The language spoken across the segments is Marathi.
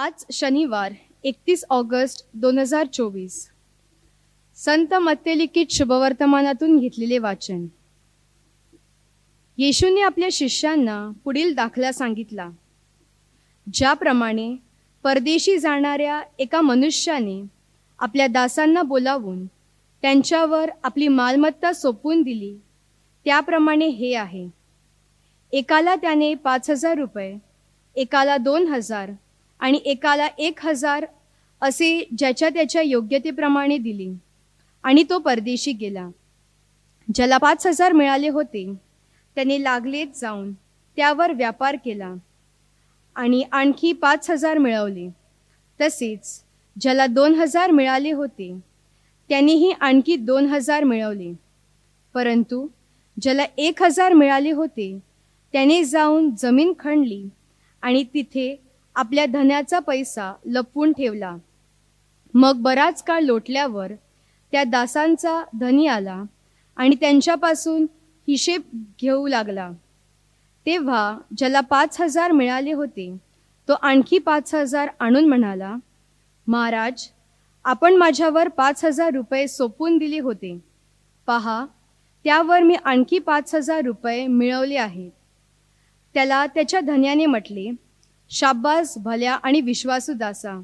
आज शनिवार एकतीस ऑगस्ट दोन हजार चोवीस. संत मत्तेलिखित शुभवर्तमानातून घेतलेले वाचन. येशूने आपल्या शिष्यांना पुढील दाखला सांगितला. ज्याप्रमाणे परदेशी जाणाऱ्या एका मनुष्याने आपल्या दासांना बोलावून त्यांच्यावर आपली मालमत्ता सोपवून दिली त्याप्रमाणे हे आहे. एकाला त्याने पाच हजार रुपये एकाला दोन हजार आणि एकाला एक हजार असे ज्याच्या त्याच्या योग्यतेप्रमाणे दिली. आणि तो परदेशी गेला. ज्याला पाच हजार मिळाले होते त्याने लागलेच जाऊन त्यावर व्यापार केला. आणि आणखी पाच हजार मिळवले. तसेच ज्याला दोन हजार मिळाले होते त्यांनीही आणखी दोन हजार मिळवले. परंतु ज्याला एक हजार मिळाले होते त्याने जाऊन जमीन खणली आणि तिथे आपल्या धन्याचा पैसा लपवून ठेवला. मग बराच काळ लोटल्यावर त्या दासांचा धनी आला आणि त्यांच्यापासून हिशेब घेऊ लागला. तेव्हा ज्याला पाच हजार मिळाले होते तो आणखी पाच हजार आणून म्हणाला महाराज आपण माझ्यावर पाच हजार रुपये सोपवून दिले होते. पहा त्यावर मी आणखी पाच हजार रुपये मिळवले आहेत. त्याला त्याच्या धन्याने म्हटले शाब्बास भल्या आणि विश्वासू दासा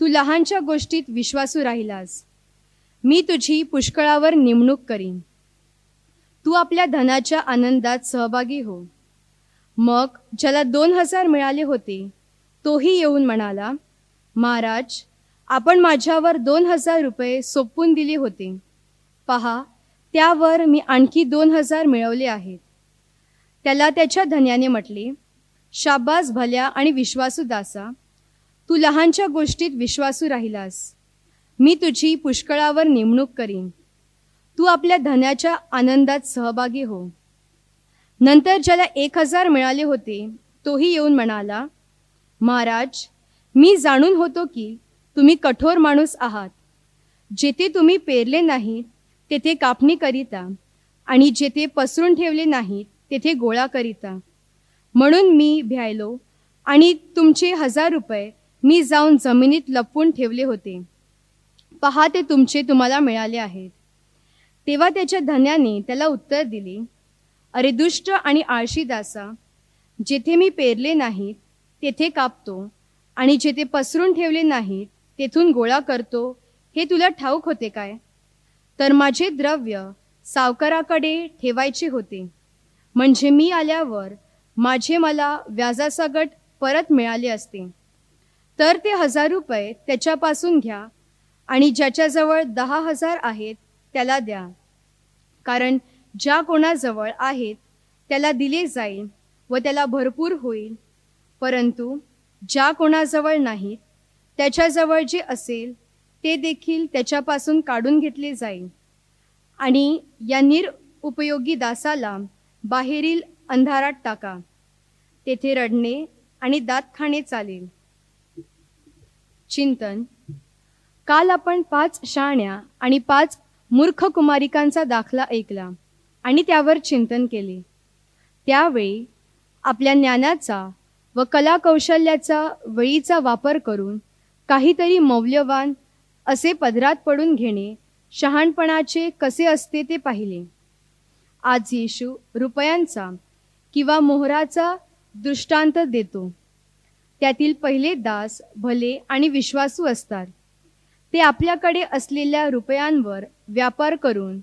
तू लहानच्या गोष्टीत विश्वासू राहिलास. मी तुझी पुष्कळावर नेमणूक करीन. तू आपल्या धनाच्या आनंदात सहभागी हो. मग ज्याला दोन हजार मिळाले होते तोही येऊन म्हणाला महाराज आपण माझ्यावर दोन हजार रुपये सोपवून दिले होते. पहा त्यावर मी आणखी दोन हजार मिळवले आहेत. त्याला त्याच्या धन्याने म्हटले शाबास भल्या आणि विश्वासू दासा. तू लहानच्या गोष्टीत विश्वासू राहिलास. मी तुझी पुष्कळावर नेमणूक करीन. तू आपल्या धनाच्या आनंदात सहभागी हो. नंतर ज्याला एक हजार मिळाले होते तोही येऊन म्हणाला महाराज मी जाणून होतो की तुम्ही कठोर माणूस आहात. जेथे तुम्ही पेरले नाहीत तेथे कापणी करिता आणि जेथे पसरून ठेवले नाहीत तेथे गोळा करिता. म्हणून मी भ्यायलो आणि तुमचे हजार रुपये मी जाऊन जमिनीत लपवून ठेवले होते. पहा ते तुमचे तुम्हाला मिळाले आहेत. तेव्हा त्याच्या धन्याने त्याला उत्तर दिले अरे दुष्ट आणि आळशी दासा जेथे मी पेरले नाहीत तेथे कापतो आणि जेथे पसरून ठेवले नाहीत तेथून गोळा करतो. हे तुला ठाऊक होते काय? तर माझे द्रव्य सावकाराकडे ठेवायचे होते. म्हणजे मी आल्यावर माझे मला व्याजासकट परत मिळाले असते. तर ते हजार रुपये त्याच्यापासून घ्या आणि ज्याच्याजवळ दहा हजार आहेत त्याला द्या. कारण ज्या कोणाजवळ आहेत त्याला दिले जाईल व त्याला भरपूर होईल. परंतु ज्या कोणाजवळ नाहीत त्याच्याजवळ जे असेल ते देखील त्याच्यापासून काढून घेतले जाईल. आणि या निरउपयोगी दासाला बाहेरील अंधारात टाका. तेथे रडणे आणि दात खाणे चालेल. चिंतन. काल आपण पाच शाण्या आणि पाच मूर्ख कुमारिकांचा दाखला ऐकला आणि त्यावर चिंतन केले. त्यावेळी आपल्या ज्ञानाचा व कलाकौशल्याचा वेळीचा वापर करून काहीतरी मौल्यवान असे पदरात पडून घेणे शहाणपणाचे कसे असते ते पाहिले. आज येशू रुपयांचा किंवा मोहराचा दृष्टांत देतो. त्यातील पहिले दास भले आणि विश्वासू असतात. ते आपल्याकडे असलेल्या रुपयांवर व्यापार करून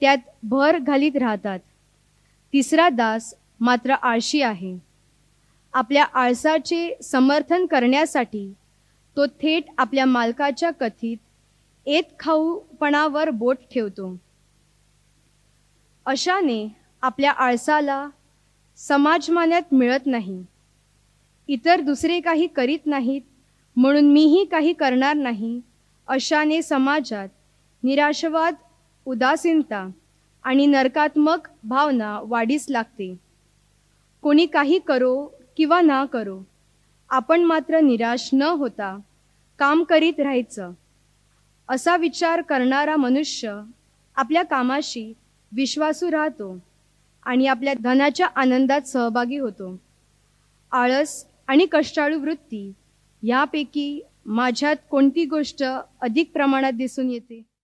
त्यात भर घालीत राहतात. तिसरा दास मात्र आळशी आहे. आपल्या आळसाचे समर्थन करण्यासाठी तो थेट आपल्या मालकाच्या कथित येत खाऊपणावर बोट ठेवतो. अशाने आपल्या आळसाला समाजमान्यात मिळत नाही. इतर दुसरे काही करीत नाहीत म्हणून मीही काही करणार नाही अशाने समाजात निराशवाद उदासीनता आणि नरकात्मक भावना वाढीस लागते. कोणी काही करो किंवा ना करो आपण मात्र निराश न होता काम करीत राहायचं. असा विचार करणारा मनुष्य आपल्या कामाशी विश्वासू राहतो. आणि आपल्या धनाच्या आनंदात सहभागी होतो. आळस आणि कष्टाळू वृत्ती यापैकी माझ्यात कोणती गोष्ट अधिक प्रमाणात दिसून येते?